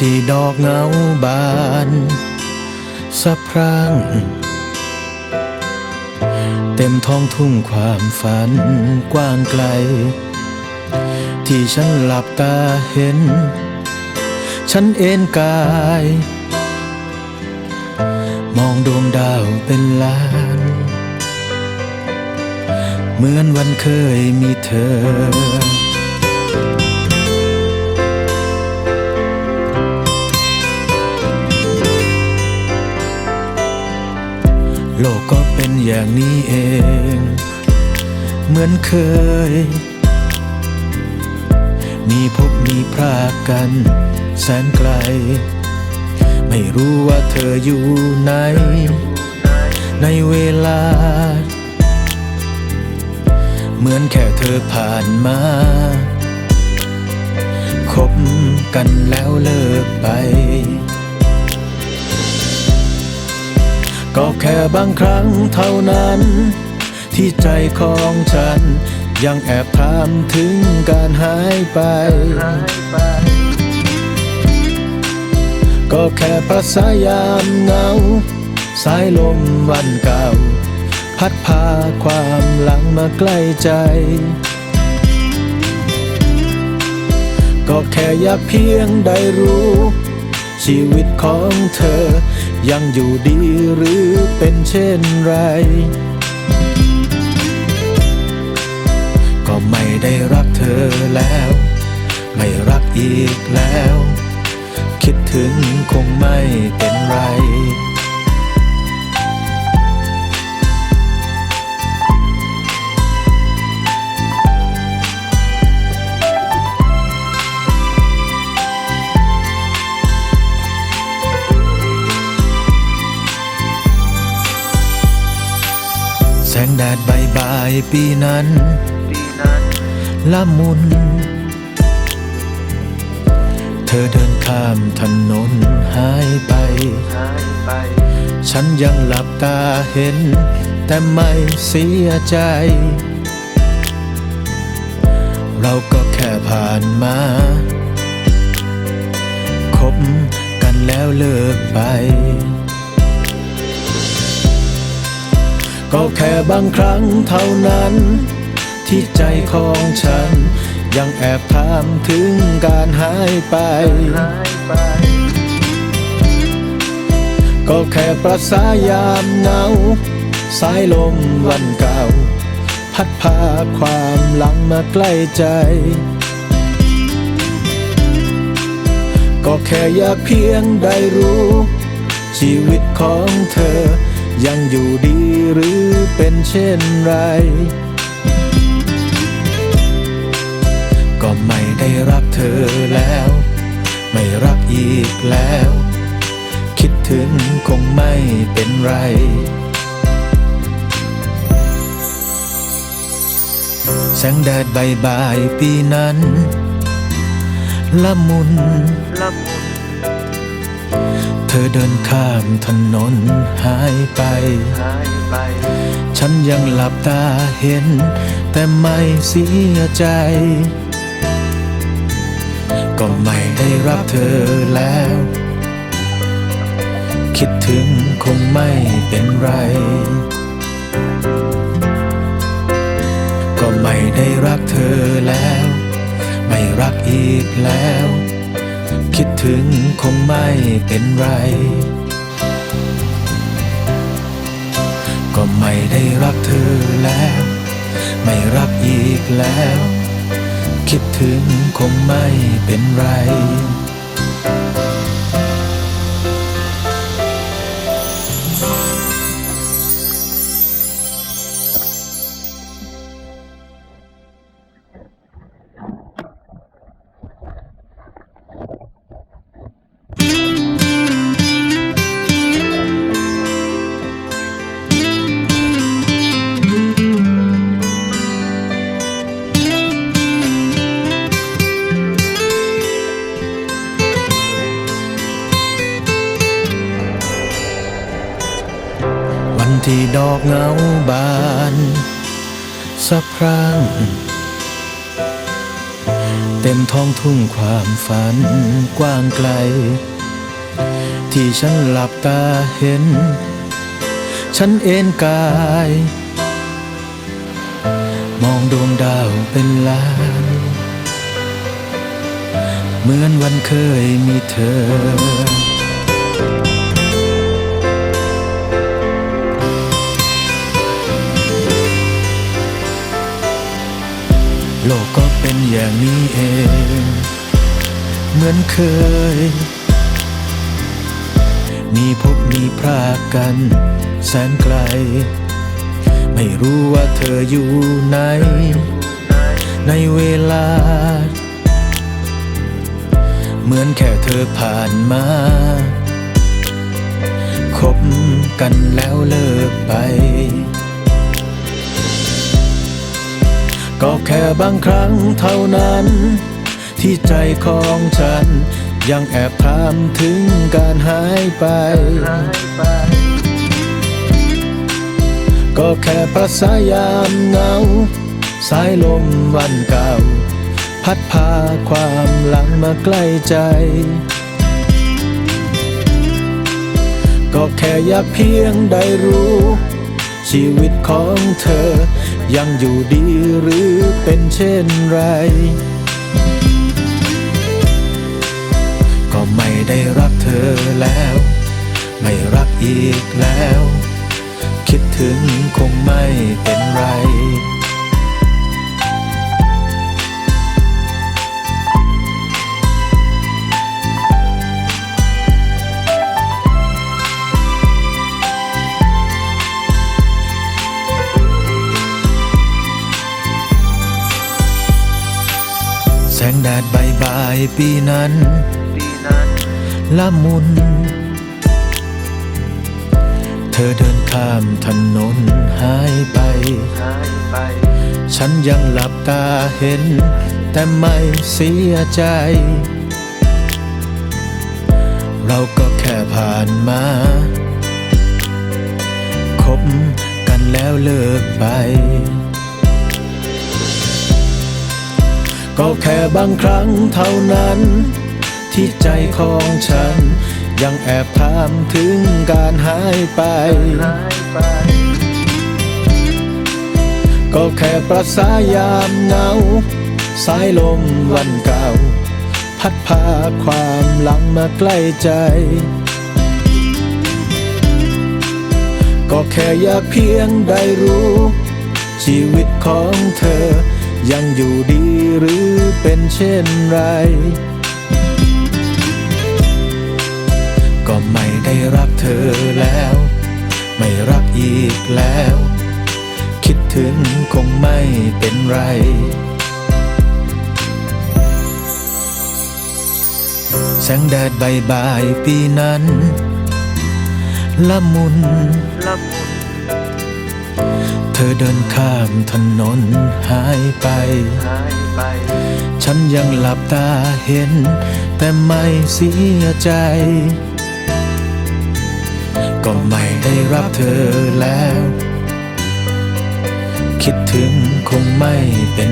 ที่ดอกเงาบานสะพรั่ง เต็มท้องทุ่งความฝันกว้างไกล ที่ฉันหลับตาเห็น ฉันเอ็นกาย มองดวงดาวเป็นล้าน เหมือนวันเคยมีเธอ โลกก็เป็นอย่างนี้เอง เหมือนเคย มีพบมีพรากกัน แสนไกล ไม่รู้ว่าเธออยู่ไหน ในเวลา เหมือนแค่เธอผ่านมาคบกันแล้วเลิกไป ก็แค่บางครั้งเท่านั้น ที่ใจของฉัน ยังแอบถามถึงการหายไป ก็แค่ภาษายามเงา สายลมวันเก่า พัดพาความหลังมาใกล้ใจ ก็แค่อยากเพียงได้รู้ ชีวิตของเธอ ยังอยู่ดีหรือเป็นเช่นไร ก็ไม่ได้รักเธอแล้ว ไม่รักอีกแล้ว คิดถึงคงไม่เป็นไร ปีนั้น ละมุน เธอเดินข้ามถนนหายไป ฉันยังหลับตาเห็น แต่ไม่เสียใจ เราก็แค่ผ่านมาคบกันแล้วเลิกไป ก็แค่บางครั้งเท่านั้น ที่ใจของฉัน ยังแอบถามถึงการหายไป ก็แค่ประสายามเงา สายลมวันเก่า พัดพาความหลังมาใกล้ใจ ก็แค่อยากเพียงได้รู้ ชีวิตของเธอ ยังอยู่ดีหรือเป็นเช่นไร ก็ไม่ได้รักเธอแล้ว ไม่รักอีกแล้ว คิดถึงคงไม่เป็นไรแสงแดดใบายบปีนั้น ละมุน เธอเดินข้ามถนนหายไป ฉันยังหลับตาเห็น แต่ไม่เสียใจ ก็ไม่ได้รับเธอแล้ว คิดถึงคงไม่เป็นไร ก็ไม่ได้รักเธอแล้ว ไม่รักอีกแล้ว คิดถึงคงไม่เป็นไร ก็ไม่ได้รักเธอแล้ว ไม่รักอีกแล้ว คิดถึงคงไม่เป็นไร ที่ดอกเงาบานสะพรั่งเต็มท้องทุ่งความฝันกว้างไกล ที่ฉันหลับตาเห็น ฉันเอ็นกาย มองดวงดาวเป็นล้าน เหมือนวันเคยมีเธอ โลกก็เป็นอย่างนี้เอง เหมือนเคย มีพบมีพรากกัน แสนไกล ไม่รู้ว่าเธออยู่ไหน ในเวลา เหมือนแค่เธอผ่านมาคบกันแล้วเลิกไป ค่บางครั้งเท่านั้น ที่ใจของฉัน ยังแอบถามถึงการหายไป ก็แค่ประสายามเหงา สายลมวันเก่า พัดพาความหลังมาใกล้ใจ ก็แค่อยากเพียงได้รู้ ชีวิตของเธอ ยังอยู่ดีหรือเป็นเช่นไร ก็ไม่ได้รักเธอแล้ว ไม่รักอีกแล้ว คิดถึงคงไม่เป็นไร ปีนั้นละมุน เธอเดินข้ามถนนหายไป ฉันยังหลับตาเห็น แต่ไม่เสียใจ เราก็แค่ผ่านมา คบกันแล้วเลิกไป ก็แค่บางครั้งเท่านั้น ที่ใจของฉัน ยังแอบถามถึงการหายไป ก็แค่ประสายามเงา สายลมวันเก่า พัดพาความหลังมาใกล้ใจ ก็แค่อยากเพียงได้รู้ ชีวิตของเธอ ยังอยู่ดีหรือเป็นเช่นไร ก็ไม่ได้รักเธอแล้ว ไม่รักอีกแล้ว คิดถึงคงไม่เป็นไรแสงแดดใบายบปีนั้น ละมุนเธอเดินข้ามถนนหายไป ฉันยังหลับตาเห็น แต่ไม่เสียใจ ก็ไม่ได้รับเธอแล้ว คิดถึงคงไม่เป็น